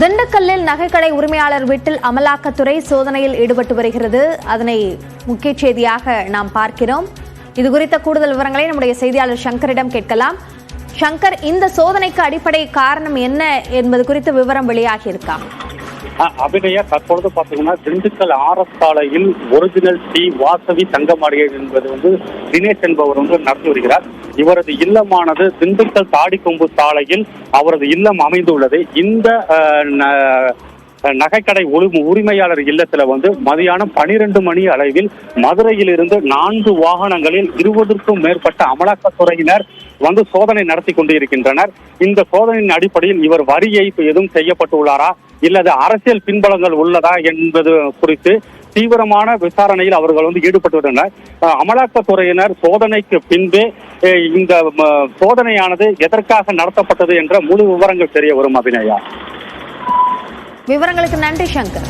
திண்டுக்கல்லில் நகைக்கடை உரிமையாளர் வீட்டில் அமலாக்கத்துறை சோதனையில் ஈடுபட்டு வருகிறது. அதனை முக்கிய செய்தியாக நாம் பார்க்கிறோம். இது குறித்த கூடுதல் விவரங்களை நம்முடைய செய்தியாளர் சங்கரிடம் கேட்கலாம். சங்கர் இந்த சோதனைக்கு அடிப்படை காரணம் என்ன என்பது குறித்து விவரம் வெளியாகி இருக்கா அபிநயா தற்பொழுது பாத்தீங்கன்னா திண்டுக்கல் ஆர்எஸ் சாலையில் ஒரிஜினல் டி வாசவி தங்கமாளிகை என்பது வந்து தினேஷ் என்பவர் வந்து நடத்தி வருகிறார். இவரது இல்லமானது திண்டுக்கல் தாடிக்கொம்பு சாலையில் அவரது இல்லம் அமைந்துள்ளது. இந்த நகைக்கடை உரிமையாளர் இல்லத்துல வந்து மதியானம் பனிரெண்டு மணி அளவில் மதுரையில் இருந்து நான்கு வாகனங்களில் இருபதற்கும் மேற்பட்ட அமலாக்கத்துறையினர் வந்து சோதனை நடத்தி கொண்டிருக்கின்றனர். இந்த சோதனையின் அடிப்படையில் இவர் வரி ஏய்ப்பு எதுவும் செய்யப்பட்டுள்ளாரா? இல்லது அரசியல் பின்பலங்கள் உள்ளதா என்பது குறித்து தீவிரமான விசாரணையில் அவர்கள் வந்து ஈடுபட்டு வருகின்றனர் அமலாக்கத்துறையினர் சோதனைக்கு பின்பே அஹ் இந்த சோதனையானது எதற்காக நடத்தப்பட்டது என்ற முழு விவரங்கள் தெரிய வரும் அபிநயா. விவரங்களுக்கு நன்றி சங்கர்.